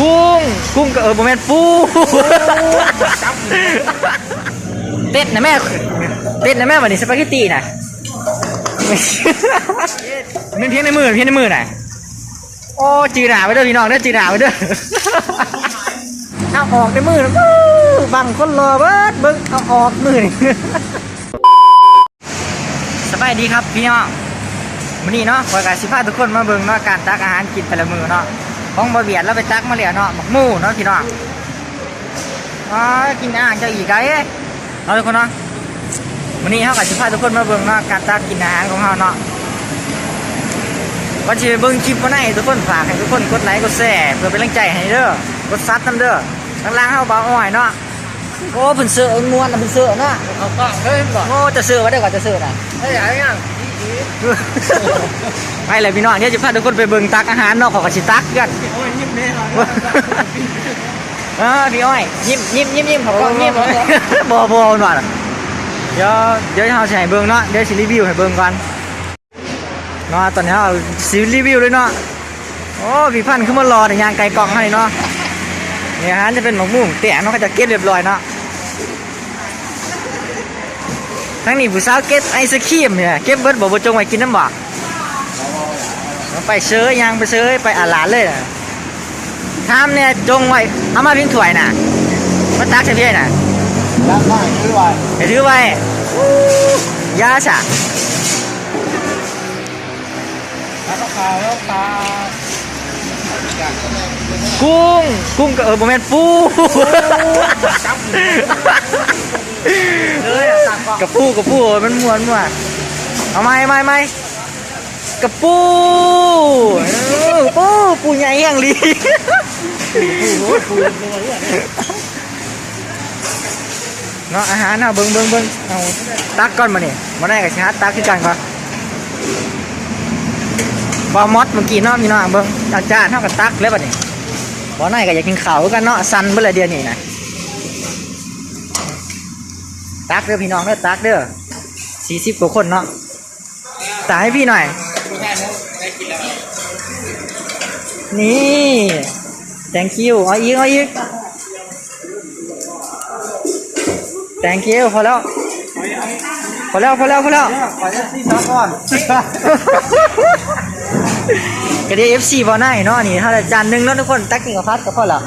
กุ้ง กุ้งก็เออโมเมนปูเป็ดนะแม่เป็ดนะแม่วันนี้สปาเกตตีน่ะมันเพียงในมือเพียงในมือน่ะโอ้จืดหนาไปเด้อพี่น้องเด้อจืดหนาไปเด้อเอาออกในมือบังคนรอเบิดเบิ้งเอาออกมือนสบายดีครับพี่น้องวันนี้เนาะขอกาสิพาทุกคนมาเบิ่งเนาะการตักอาหารกินแต่ละมือเนาะ ของบ่เบียดเราไปตักมาแล้วเนาะหมกหมูเนาะพี่น้องอ๋อกินอาหารเจ้าอีกไอ้เนาะทุกคนเนาะวันนี้เฮาก็สิพาทุกคนมาเบิ่งเนาะการตักกินอาหารของเฮาเนาะก่อนสิไปเบิ่งคลิปบ่ได้ทุกคนฝากให้ทุกคนกดไลค์กดแชร์เพื่อเป็นกำลังใจให้เด้อกดซับนำเด้อข้างล่างเฮาบ่าวอ้อยเนาะโอ้เพิ่นเสือเอาม่วนน่ะเพิ่นเสือเนาะเอากล้องเฮ้ยบอกโอ้จะเสือไว้ได้ก่อนจะเสือน่ะเฮ้ยอะไรยัง ไปเลยพี่น้องเดี๋ยวจะพาทุกคนไปเบิ่งตักอาหารเนอกของกสิตักกันโอ้ยยิ้มแม่เราเออพี่อ้อยยิ้มยิ้มยิ้มยิ้มขอกล้องยิ้มบอบอหน่อยเดี๋ยวเดี๋ยวเราจะให้เบิ่งเนาะเดี๋ยวสิรีวิวให้เบิ่งก่อนเนาะตอนนี้เราสิรีวิวเลยเนาะโอ้พี่พันธุ์ขึ้นมารอแต่ยางไก่กล่องให้เนาะเนี่ยฮะจะเป็นหมกมุ่งเตี่ยเนาะก็จะเก็บเรียบร้อยเนาะ ทั้งนี้ผู้สาวเก็บไอศครีมเนี่ยเก็บเบิดบ่บ่จงไว้กินน้ำบ่ไปเซื้อยางไปซื้อไปอาหลานเลยนะทามเนี่ยจงไว้เอามาพิงถ้วยน่ะมาตักใส่เพี่น่ะแล้วก็คือว่าไปถือไว้ยาสะแล้วก็ปลาแล้วปลากุ้งกุ้งก็เออโมเมนปู กล้องกระปูกระปูมันม้วนม้วนเอาไหมไหมไหมกระปูปูปูใหญ่แห่งลีโอ้ยคุยตัวเนี่ยเนาะอาหารเนาะเบิ้งเบิ้งเบิ้งเอาตักก่อนมาเนี่ยมาได้กับชาร์ตักคือกันก่อนบอมอดเมื่อกี้เนาะมีเนาะเบิ้งอาจารย์เท่ากับตักแล้วบัดนี้บอไหนก็อยากกินข้าวกันเนาะสันเบื่อเดียวนี่นะ ตักเด้อพี่น้องเด้อตักเด้อสี่สิบกว่าคนเนาะตาให้พี่หน่อย นี่ thank you เอาอีกเอาอีก thank you พอแล้วพอแล้วพอแล้วพอแล้วขอจะซีซับก่อนก็ได้ FC บอลไนเนาะนี่ถ้าจานหนึ่งเนาะทุกคนตักกินกับพัดก็พอละ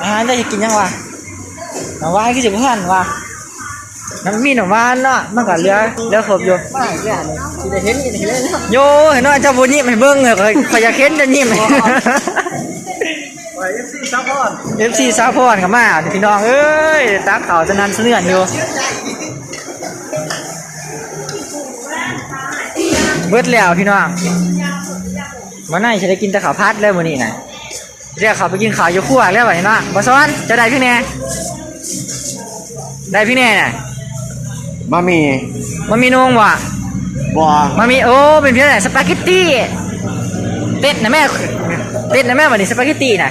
อาหารจะกินยังวะน้ำหวานคือสิบพันวะ น้ำมีน้ำหวานเนาะมันก็เหลือเหลือครบอยู่ไม่แก่เลยที่ได้เห็นนี่เห็นเลยนะโยเห็นเนาะเจ้าบุญยิ้มให้เบิ้งเหรอข่อยข่อยอยากเห็นจะยิ้มขอจะซีซับก่อน FC ซาพอนกับมาพี่น้องเอ้ยตักเขาจะนันเสนื่อนอยู่เบิดแล้วพี่น้องวันไหนจะได้กินแต่ข้าวพัดแล้ววันนี้นะเรียกเขาไปกินข้าวอยู่ครัวแล้ววันนี้เนาะบอสอนจะได้พี่แน่ได้พี่แน่น่ะ มามีมันมีนงว่ะบัวมันมีโอ้เป็นเพี้ยนไหนสปาเกตตี้เป็ดนะแม่เป็ดนะแม่วันนี้สปาเกตตี้น่ะ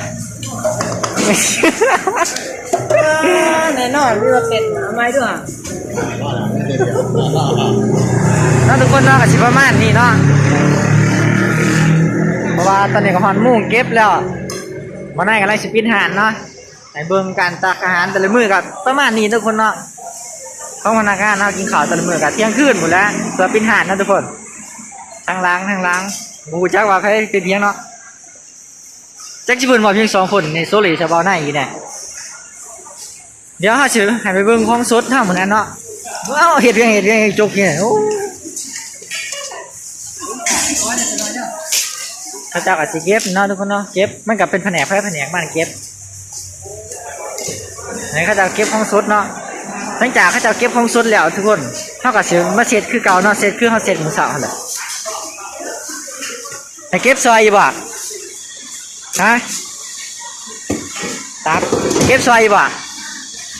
แน่นอนมีว่าเป็ดทำไมด้วยเนาะทุกคนเนาะกับชิประมาณนี้เนาะเพราะว่าตอนนี้ก็ฮอนหมุ่งเก็บแล้วมาได้กันไรสิปินหานเนาะให้เบิ่งการตักอาหารแต่ละมื้อกับประมาณนี้ทุกคนเนาะ ของพนักงานเนากินข้าวต่ละมือกับเที่ยงคืนหมดแล้วเพื่อปินหานนะทุกคนทางล้างทางล้างบูจักว่าใครเป็นเพียงเนาะจักจิเพิ่นว่าเพียงสองคนในโซลีชาวบ้านไหนอีเนี่ยเดี๋ยวเฮาสิให้ไปเบิ่งของสดทางหมือนั้นเนาะเอ้าเฮ็ดเพียงเฮ็ดเพียงจกเพียงโอ้เขาเจ้าก็สิเก็บเนาะทุกคนเนาะเก็บมันก็เป็นแผนกแพ้แผนกบ้านเก็บไหนเขาเจ้าเก็บของสดเนาะ ลังจากเขาเจ้าเก็บของสดแล้วทุกคนเท่ากับเสิมาเสร็จคือเก่าเนาะเสร็จคือเขาเสร็จหมูสับหั่นแหละให้เก็บซอยอยู่บ่ฮะตับเก็บซอยอยู่บ่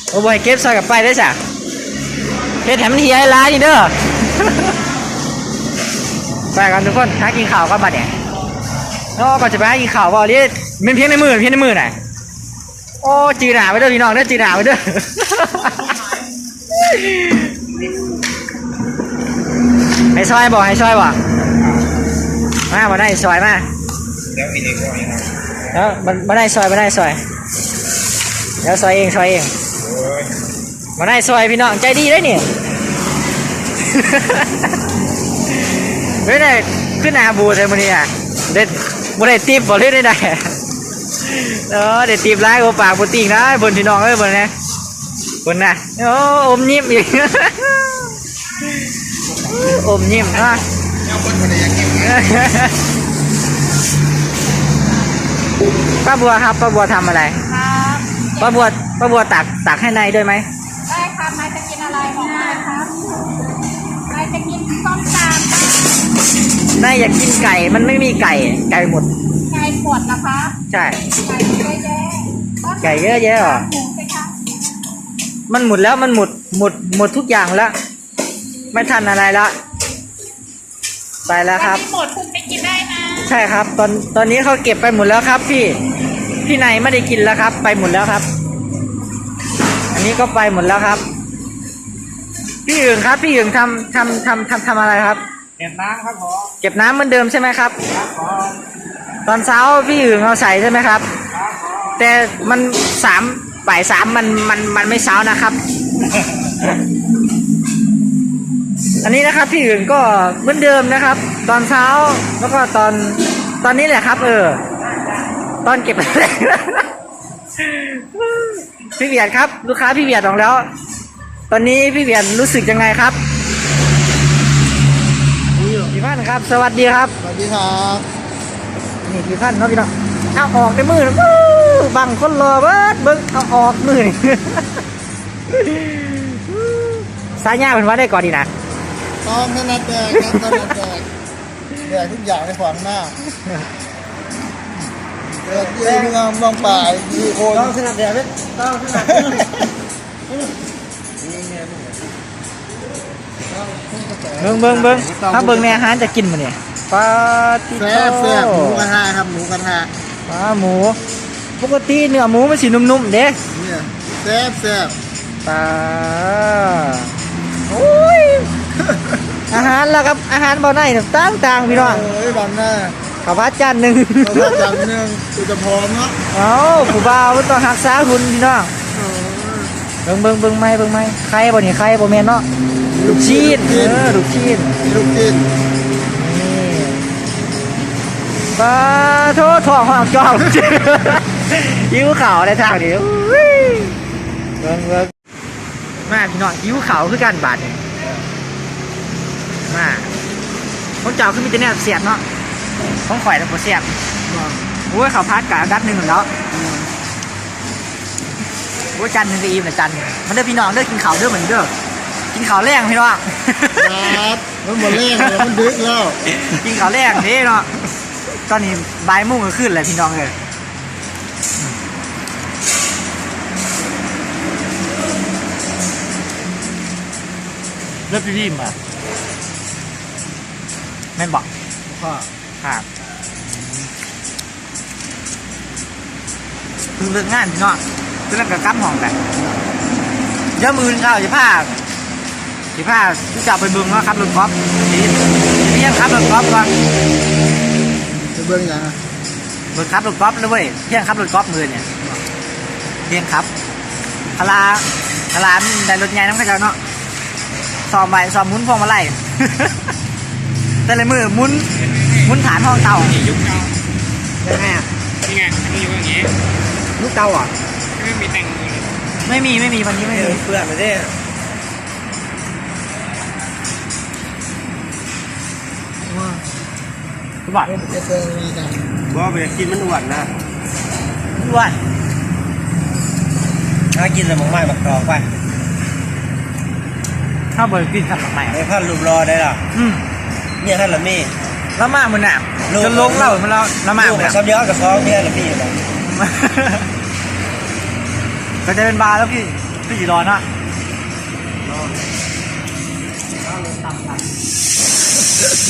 โอ้บ่ให้เก็บซอยกับไปได้จ้ะเฮ็ดให้มันเฮียให้ร้ายนี่เด้อไปกันทุกคนหากินข้าวกันบัดเนี่ยนาะก่อนจะไปหากินข้าวบ่เรียกเป็นเพียงในมือเพียงในมือน่ะโอ้จืดหนาไปเด้อพี่น้องเด้อจืดหนาไปเด้อ ให้ซอยบ่ให้ซอยบ่มาบ่ได้ซอยมาแล้วมีเด็กก็ยังไงแล้วมันมาได้ซอยมาได้ซอยเดี๋ยวซอยเองซอยเองมาได้ซอยพี่น้องใจดีได้นี่ไม่ได้ขึ้นหนาบูเลยมันนี่อะเด็ดบ่ได้ติบบ่ได้ได้เออเด็ดติบร้ายกว่าปากบ่ติงนะบนพี่น้องเอ้ยบนนะ บนนะโอ้อมยิ้มอีกอมยิ้มนะป้าบัวครับป้าบัวทำอะไรครับป้าบัวป้าบัวตักตักให้นายด้วยไหมได้ครับนายจะกินอะไรบอกมาครับนายจะกินส้มตำบ้างนายอยากกินไก่มันไม่มีไก่ไก่หมดไก่ปวดนะคะใช่ไก่เยอะแยะไก่เยอะแยะเหรอหมูสิคะ มันหมดแล้วมันหมดหมดหมดทุกอย่างแล้ว ไม่ทันอะไรละไปแล้วครับถ้าไม่หมดคุณไปกินได้นะใช่ครับ ตอนตอนนี้เขาเก็บไปหมดแล้วครับ พี่พี่นายไม่ได้กินแล้วครับ ไปหมดแล้วครับ อันนี้ก็ไปหมดแล้วครับ พี่อึ่งครับ พี่อึ่งทำทำทำทำทำอะไรครับเห็นน้ำครับผมเก็บน้ำเหมือนเดิมใช่ไหมครับ ครับผมตอนเช้าพี่อึ่งเอาใส่ใช่ไหมครับแต่มันสาม บ่ายสามมันมันมันไม่เช้านะครับ อันนี้นะครับพี่อึ่งก็เหมือนเดิมนะครับ ตอนเช้าแล้วก็ตอนตอนนี้แหละครับ เออ ตอนเก็บพี่เบียดครับ ลูกค้าพี่เบียดออกแล้ว ตอนนี้พี่เบียดรู้สึกยังไงครับพี่พันธุ์ครับ สวัสดีครับ สวัสดีครับ นี่พี่พันธุ์เนาะพี่น้องเอาออกในมือนะวู้ บังคนรอเบิดเบิ้งเอาออกมือนี่สายยาเป็นว่าได้ก่อนดีนะต้องนั่นนะแตกครับต้องนั่นแตกแตกทุกอย่างในขวางหน้าเกิดยืนงามมองป่ามีคนต้องถนัดแดดไหมต้องถนัดเบิ้งเบิ้งเบิ้งถ้าเบิ้งในอาหารจะกินมาเนี่ยปลาติแซ่บแซ่บหมูกระทะครับหมูกระทะปลาหมู ปกติเนื้อหมูมันสีนุ่มๆเด้เนี่ยแซ่บแซ่บปลาโอ้ย อาหารแล้วครับ อาหารบ่อไหนเนี่ยต่างๆพี่น้องเอ้ยบังหน้าข้าวผัดจานหนึ่งเราก็จำเนื่องกูจะพร้อมเนาะเอาผู้บ่าวมันต้องหักษาหุ่นพี่น้องเบิ่งเบิ่งเบิ่งไม้เบิ่งไม้ใครบ่นี่ใครบ่แม่นเนาะลูกชีนเออลูกชีนมีลูกจิ้นนี่ปลาโทษทองห้องจอง ยิ้วขาวในทางนี้อุ้ยเบิ่งเบิ่งมาพี่น้องยิ้วขาวคือกันบาดนี่มาของเจ้าคือมีแต่แนวเสียบเนาะของข่อยน่ะบ่เสียบโอ้ยข้าวผัดกะอันดับหนึ่งแล้วโอ้ยจันทร์ก็อิ่มนะจันทร์มันเด้อพี่น้องเด้อกินข้าวเด้อเหมือนเด้อกินข้าวแรงพี่น้องครับมันหมดเล่งเลยมันดึกแล้ว กินข้าวแรงเด้เนาะตอนนี้บ่ายโมงก็ขึ้นเลยพี่น้องเลย เลิกพี่พิมพ์อะแม่นบอกพ่อครับเพิ่งเลิกงานพี่น้องเพิ่งเลิกกับกลับห้องกันเดี๋ยวมือเข้าจะพาจะพาจะเอาไปเบึงว่าขับรถกอล์ฟนี่นี่ยังขับรถกอล์ฟก่อนจะเบิ่งยังอะเบิ่งขับรถกอล์ฟเลยเว้ยเที่ยงขับรถกอล์ฟมือเนี่ยเที่ยงครับคาราคาราได้รถใหญ่น้ำข้าเจ้าเนาะ ซ้อมไปซ้อมหมุนพวงมาไล่แต่ละมือหมุนหมุนฐานห้องเตายุคเก่ายังไงอะนี่ไงอันนี้อยู่อย่างงี้ลูกเตาอะไม่มีแต่งมือเลยไม่มีไม่มีวันนี้ไม่มีเปลือกไปดิคุณบอกจะเจอมีกันว่าไปกินมันอ้วนนะอ้วนถ้ากินแล้วมึงไม่บักกรอกไป ข้าวเบอร์กินสับใหม่ไอ้พันรูปรอได้หรออืมเนี่ยท่านละมีแล้วมากมันหนามลูก จนลงเหล่ามันแล้วแล้วมากลูกมันกับซับย้อนกับซองเนี่ยละมีเลยก็จะเป็นบาร์แล้วพี่พี่จีรอนอะ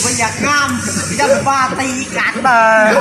ว่าอยากงามอยากบาตีกันเบอร์